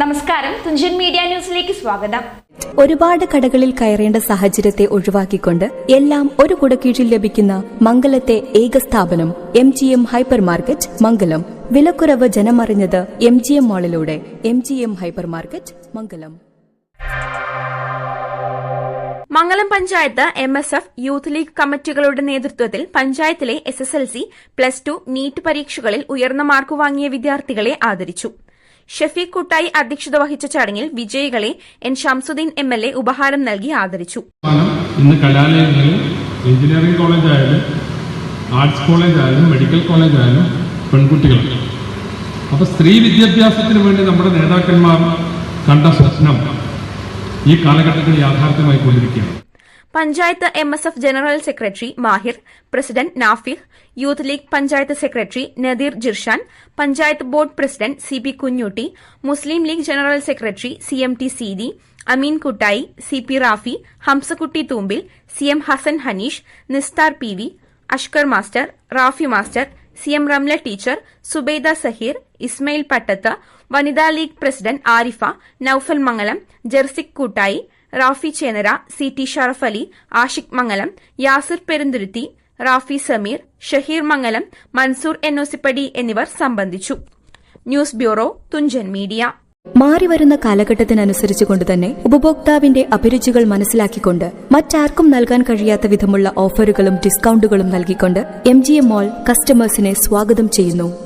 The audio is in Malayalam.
നമസ്കാരം. തുഞ്ചൻ മീഡിയ ന്യൂസിലേക്ക് സ്വാഗതം. ഒരുപാട് കടകളിൽ കയറേണ്ട സാഹചര്യത്തെ ഒഴിവാക്കിക്കൊണ്ട് എല്ലാം ഒരു കുടക്കീഴിൽ ലഭിക്കുന്ന മംഗലത്തെ ഏക സ്ഥാപനം M G M hyper market Mangalam. വിലക്കുറവ് ജനമറിഞ്ഞത് M G M മാളിലൂടെ M G M hyper market Mangalam. Mangalam panchayat M S F youth league കമ്മിറ്റികളുടെ നേതൃത്വത്തിൽ പഞ്ചായത്തിലെ S S L C plus two NEET പരീക്ഷകളിൽ ഉയർന്ന മാർക്ക് വാങ്ങിയ വിദ്യാർത്ഥികളെ ആദരിച്ചു. ഷഫീഖ് കുട്ടായി അധ്യക്ഷത വഹിച്ച ചടങ്ങിൽ വിജയികളെ N Shamsuddin M L A ഉപഹാരം നൽകി ആദരിച്ചു. ഇന്ന് കലാലയങ്ങളിൽ എഞ്ചിനീയറിംഗ് കോളേജ് ആയാലും ആർട്സ് കോളേജ് ആയാലും മെഡിക്കൽ കോളേജ് ആയാലും പെൺകുട്ടികളാണ് അപ്പോൾ സ്ത്രീ വിദ്യാഭ്യാസത്തിന് വേണ്ടി നമ്മുടെ നേതാക്കന്മാർ കണ്ട സ്വപ്നം ഈ കാലഘട്ടത്തിൽ യാഥാർത്ഥ്യമായി കൊണ്ടിരിക്കുകയാണ് panchayat M S F general secretary Mahir president Nafih youth league panchayat secretary Nadeer Jirshan panchayat board president C P Kunhutty Muslim league general secretary C M T Seethi Ameen Kuttayi C P Rafi Hamsakutty Thoombil C M Hassan Hanish Nisthar P V Ashkar master Rafi master C M Ramla teacher Subaida Saheer Ismail Pattath വനിതാ league president Arifa Noufal Mangalam ജെർസിക് Koottayi Rafi Chenara C T Sharaf Ali Ashiq Mangalam Yasir Perunthuruthi Rafi Sameer Shaheer Mangalam Mansoor Ennosippadi എന്നിവർ സംബന്ധിച്ചു. News bureau Thunchan media. മാറിവരുന്ന കാലഘട്ടത്തിനനുസരിച്ചുകൊണ്ട് തന്നെ ഉപഭോക്താവിന്റെ അഭിരുചികൾ മനസ്സിലാക്കിക്കൊണ്ട് മറ്റാർക്കും നൽകാൻ കഴിയാത്ത വിധമുള്ള ഓഫറുകളും ഡിസ്കൌണ്ടുകളും നൽകിക്കൊണ്ട് എം ജി എം മോൾ കസ്റ്റമേഴ്സിനെ സ്വാഗതം ചെയ്യുന്നു.